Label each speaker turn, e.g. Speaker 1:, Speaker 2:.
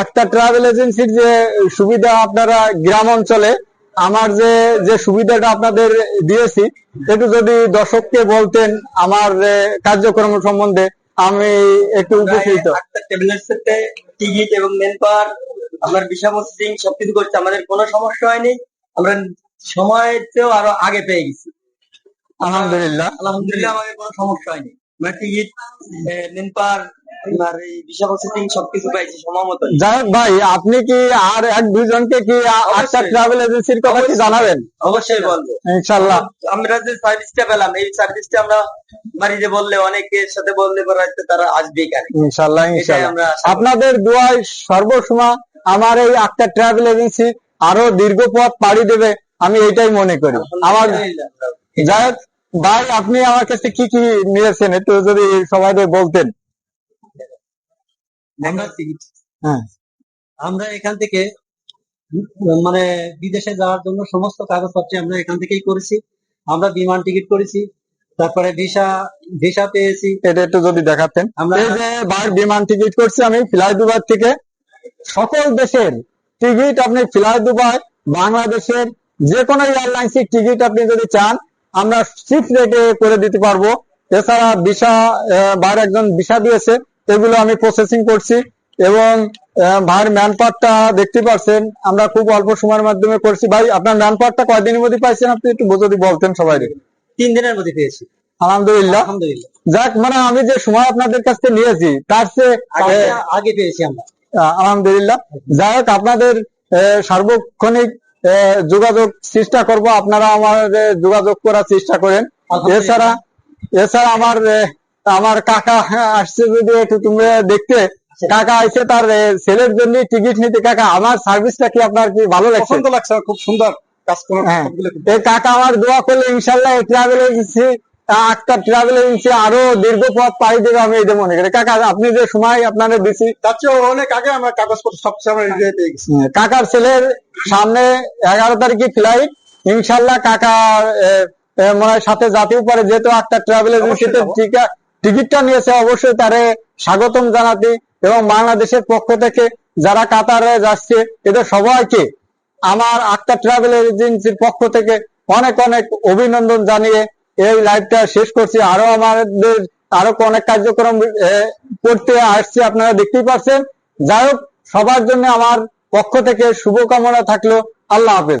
Speaker 1: Akter travel এজেন্সির যে সুবিধা আপনারা গ্রাম অঞ্চলে আমার যে যে সুবিধাটা আপনাদের দিয়েছি একটু যদি দর্শককে বলতেন আমার কার্যক্রম সম্বন্ধে আমি একটু উপকৃত
Speaker 2: টিকিট এবং মেন পাওয়ার আপনার ভিসা প্রসেসিং সবকিছু করছে আমাদের কোনো সমস্যা হয়নি। আমরা সময়ের চেয়েও আরও আগে পেয়ে গেছি।
Speaker 1: আলহামদুলিল্লাহ।
Speaker 2: আলহামদুলিল্লাহ আমাদের কোনো সমস্যা হয়নি। আমরা টিকিট মেন পাওয়ার আপনার এই ভিসা প্রসেসিং সবকিছু পাইছি সময় মতো
Speaker 1: যাই হোক ভাই আপনি কি আর এক দুইজনকে কি আ- আক্তার ট্রাভেল এজেন্সির কথা কি জানাবেন?
Speaker 2: অবশ্যই বলব। আমরা যে সার্ভিসটা পেলাম এই সার্ভিসটা আমরা বাড়িতে বললে অনেকের সাথে বললে পরে তারা আশা করি।
Speaker 1: আপনাদের দোয়ায় সর্বসময় আমার এই আক্তার ট্রাভেল এজেন্সি আরও দীর্ঘ পথ পাড়ি দেবে আমি এটাই মনে করি। আমার। যাই হোক, ভাই আপনি আমার কাছে কি কি নিয়েছেন একটু যদি সবাই বলতেন।
Speaker 3: আমরা
Speaker 1: হ্যাঁ।
Speaker 3: আমরা এখান থেকে মানে বিদেশে যাওয়ার জন্য সমস্ত কাগজপত্র আমরা এখান থেকেই করেছি। আমরা বিমান টিকিট করেছি তারপরে ভিসা ভিসা পেয়েছি।
Speaker 1: এটা একটু যদি দেখাতেন।
Speaker 3: আমরা-
Speaker 1: এই যে ভাই বিমান টিকিট করছি আমি ফ্লাই দুবাই থেকে সকল দেশের টিকিট আপনি ফ্লাই দুবাই বাংলাদেশের যে কোনো এয়ারলাইন্স টিকিট আপনি যদি চান আমরা চিপ রেটে করে দিতে পারব। এছাড়া ভিসা বাইরে একজন ভিসা দিয়েছে এগুলো আমি প্রসেসিং করছি এবং ভাইয়ের ম্যান পাওয়ারটা দেখতে পাচ্ছেন আমরা খুব অল্প সময়ের মাধ্যমে করছি। ভাই আপনার ম্যান পাওয়ারটা কয়দিনের মধ্যে পাইছেন আপনি? একটু যদি বলতেন সবাই
Speaker 3: তিন দিনের মধ্যে পেয়েছি।
Speaker 1: আলহামদুলিল্লাহ। যাক মানে আমি যে সময় আপনাদের কাছ থেকে নিয়েছি তার চেয়ে
Speaker 3: আগে পেয়েছি আমরা।
Speaker 1: আলহামদুলিল্লাহ। যাই হোক আপনাদের সার্বক্ষণিক যোগাযোগ চেষ্টা করব। আপনারা আমার যোগাযোগ করার চেষ্টা করেন। এছাড়া এছাড়া আমার আমার কাকা হ্যাঁ, আসছে যদি একটু তুমি দেখতে। কাকা আইছে তার ছেলের জন্য টিকিট নিতে। কাকা আমার সার্ভিসটা কি আপনার কি ভালো লাগছে?
Speaker 4: লাগছে খুব সুন্দর কাজ করে
Speaker 1: হ্যাঁ। কাকা আমার দোয়া করলে ইনশাল্লাহ ট্রাভেল এজেন্সি ট্রাভেল এজেন্সি আরও দীর্ঘ পথ পাড়ি দেবে আমি এটা মনে করি। কাকা আপনি যে সময় আপনাদের দিছি
Speaker 4: তার চেয়ে অনেক আগে আমরা কাগজপত্র আমরা রেডি পেয়ে গেছি।
Speaker 1: কাকার ছেলের সামনে এগারো তারিখে ফ্লাইট ইনশাল্লাহ কাকা মনে হয় সাথে জাতীয় পারে যেহেতু একটা ট্রাভেল এজেন্সিতে
Speaker 4: যাব।
Speaker 1: টিকিটটা নিয়েছে, অবশ্যই তারে স্বাগতম জানাতে এবং বাংলাদেশের পক্ষ থেকে যারা কাতারে যাচ্ছে, এদের সবাইকে আমার আক্তার ট্রাভেল এজেন্সির পক্ষ থেকে অনেক অনেক অভিনন্দন জানিয়ে এই লাইভটা শেষ করছি। আরও আমাদের আরও অনেক কার্যক্রম করতে আসছে, আপনারা দেখতেই পাচ্ছেন যাই হোক, সবার জন্য আমার পক্ষ থেকে শুভকামনা থাকল। আল্লাহ হাফেজ।